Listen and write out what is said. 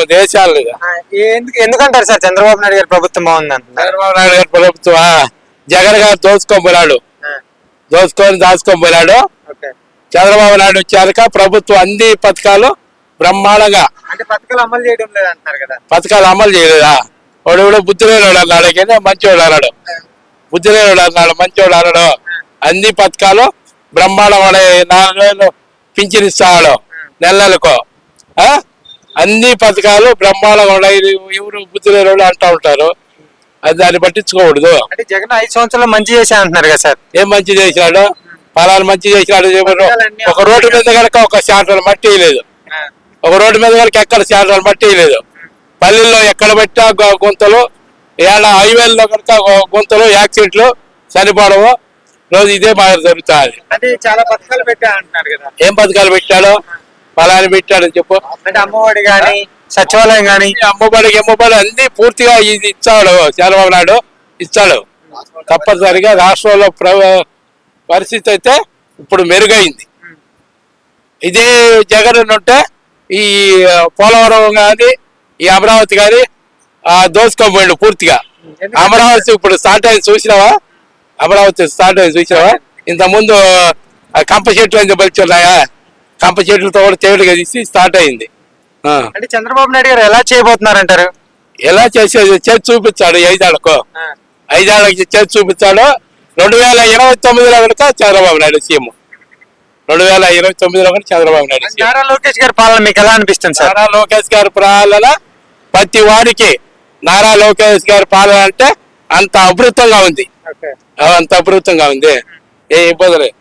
నాలుగు దేశాలు ఎందుకంటారు సార్ చంద్రబాబు నాయుడు గారి ప్రభుత్వం బాగుంది అంటున్నారు? చంద్రబాబు నాయుడు గారి ప్రభుత్వం జగన్ గారు దోచుకొని పోయినాడు. దోచుకొని దాచుకొని పోయినాడు. ఓకే. చంద్రబాబు నాయుడు వచ్చాక ప్రభుత్వం అన్ని పథకాలు బ్రహ్మాండంగా. అంటే పథకాలు అమలు చేయడం కదా. పథకాలు అమలు చేయలేదా? వాడు కూడా బుద్ధి లేనివాడు అన్నాడు కానీ మంచివాడు అన్నాడు. బుద్ధి లేనివాడు అన్నాడు మంచివాడు అన్నాడు. అన్ని పథకాలు బ్రహ్మాండం నాలుగు వేలు పింఛన్ ఇస్తాడు నెల నెలకు ఆ? అన్ని పథకాలు బ్రహ్మాండంగా ఉన్నాయి ఎవరు బుద్ధి లేనివాడు అంటూ ఉంటారు. అది దాన్ని పట్టించుకోకూడదు. అంటే జగన్ ఐదు సంవత్సరాలు మంచి చేశా అంటున్నారు కదా సార్. ఏం మంచి చేసినాడు? ఫలానా మంచి చేసినాడు ఒక రోడ్డు మీద కనుక ఒక శాంటల్ మట్టి వేయలేదు. ఒక రోడ్డు మీద కనుక ఎక్కడ శాంటల్ మట్టి వేయలేదు. పల్లెల్లో ఎక్కడ పెట్టా గుంతలు ఏడ హైవేల్లో కనుక గుంతలు యాక్సిడెంట్లు చనిపోవడము రోజు ఇదే బాగా జరుగుతుంది. అంటే చాలా పథకాలు పెట్టా అంటున్నారు కదా. ఏం పథకాలు పెట్టాడు? ఫలాని పెట్టాడు చెప్పు. అంటే అమ్మఒడి గాని సచివాలయం గాని. ఈ అమ్మబడికి అమ్మబడి అన్ని పూర్తిగా ఇది ఇచ్చాడు చంద్రబాబు నాయుడు ఇచ్చాడు. తప్పనిసరిగా రాష్ట్రంలో ప్ర- పరిస్థితి అయితే ఇప్పుడు మెరుగైంది. ఇదే జగన్ ఉంటే ఈ పోలవరం కానీ ఈ అమరావతి కానీ దోసుకోబోయిండు పూర్తిగా. అమరావతి ఇప్పుడు స్టార్ట్ అయింది చూసినావా? అమరావతి స్టార్ట్ అయింది చూసినావా? ఇంత ముందు ఆ కంప చెట్లు అని ఉన్నాయా కంప చెట్లతో కూడా తేలిగా తీసి స్టార్ట్ అయింది. అంటే చంద్రబాబు నాయుడు గారు ఎలా చేయబోతున్నారు అంటారు ఎలా చేసేది? చేసి చూపించాడు ఐదేళ్ళకు. ఐదేళ్ళకి చేసి చూపించాడు. రెండు వేల ఇరవై తొమ్మిదిలో కనుక చంద్రబాబు నాయుడు సీఎం. రెండు వేల ఇరవై తొమ్మిదిలో కనుక చంద్రబాబు నాయుడు నారా లోకేష్ గారి పాలన మీకు ఎలా అనిపిస్తుంది సార్? నారా లోకేష్ గారి పాలన ప్రతి వారికి నారా లోకేష్ గారి పాలన అంటే అంత అభివృద్ధంగా ఉంది. అంత అభివృద్ధంగా ఉంది. ఏ ఇబ్బంది లేదు.